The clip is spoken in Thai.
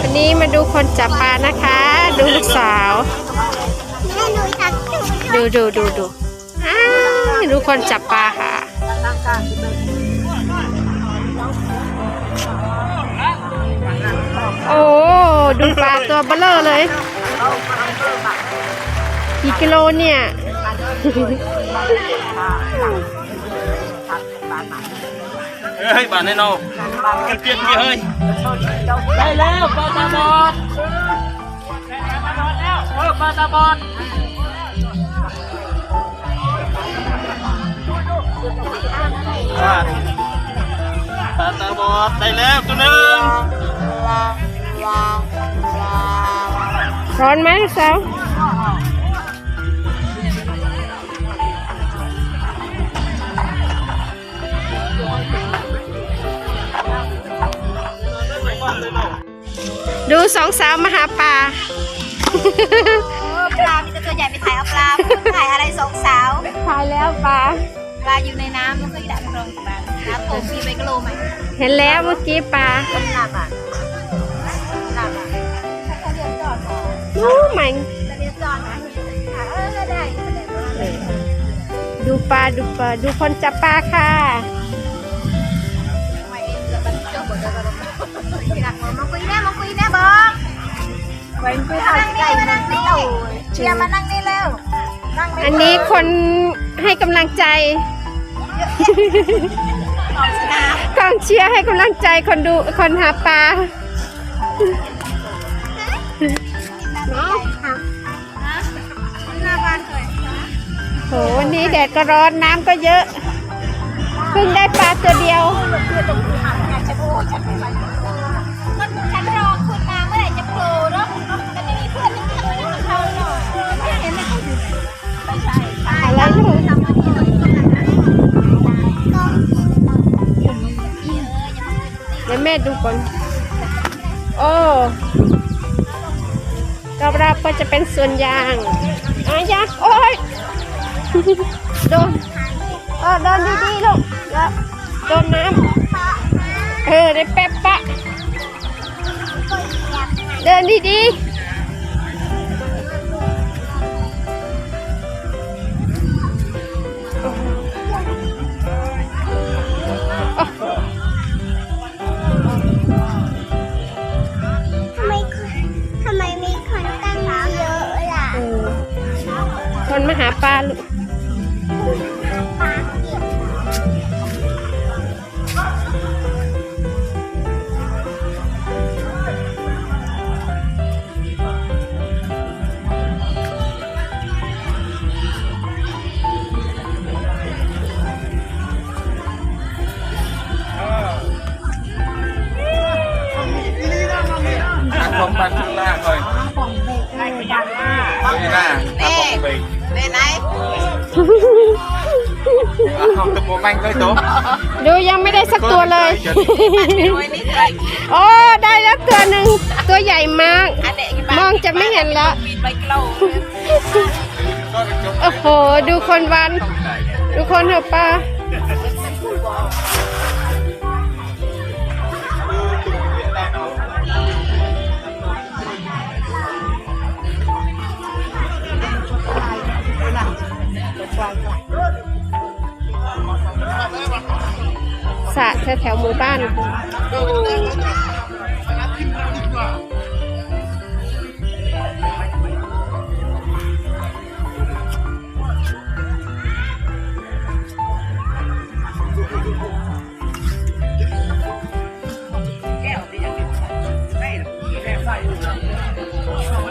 วันนี้มาดูคนจับปลานะคะ ดูลูกสาว ดูดูดูดูดูคนจับปลาค่ะโอ้ดูปลาตัวเบลอเลยกี่กิโลเนี่ย เฮ้ยบ้านแน่นอนกันเปียกเปียกเฮ้ยได้แกสาวดูสองสาวมาหาปลาปลามีแต่ตัวใหญ่ไปถ่ายเอาปลาพูดถ่ายอะไรสองสาวถ่ายแล้วปลาปลาอยู่ในน้ำแล้วก็ดักรองปลาน้ำโป่งมีใบกะโหลไหมเห็นแล้วเมื่อกี้ปลาหนักอะหนักอะถ้าเขาเรียนจอดอู้มันจะเรียนจอดนะเออได้แสดงว่าดูปลาดูปลาดูคนจับปลาค่ะ มานั่งนี่มานั่งนี่เชียร์มานั่งนี่เร็วนั่งอันนี้คนให้กำลังใจกองเชียร์ให้กำลังใจคนดูคนหาปลาโหวันนี้แดดก็ร้อนน้ำก็เยอะ เพิ่งได้ปลาตัวเดียว เดี๋ยวแม่ดูก่อน โอ้รอบๆก็จะเป็นส่วนยางอายะโอ้ยโดนเออโดนดีๆลูกแล้วโดนน้ำเออได้แป๊บปะเดินดีๆ หาปลาลูก ปลาเก็บ ทางของบ้านข้างล่างเลยนี่ ห้องตะโมมันเลยตัวดูยังไม่ได้สักตัวเลย โอ้ได้แล้วตัวหนึ่งตัวใหญ่มาก มองจะไม่เห็นแล้วโหลโอ้โห ดูคนวัน ดูคนเถอะป้า สะแถวหมู่บ้านแก้วที่ยังไม่ใส่ไม่หรอกแก้วใส่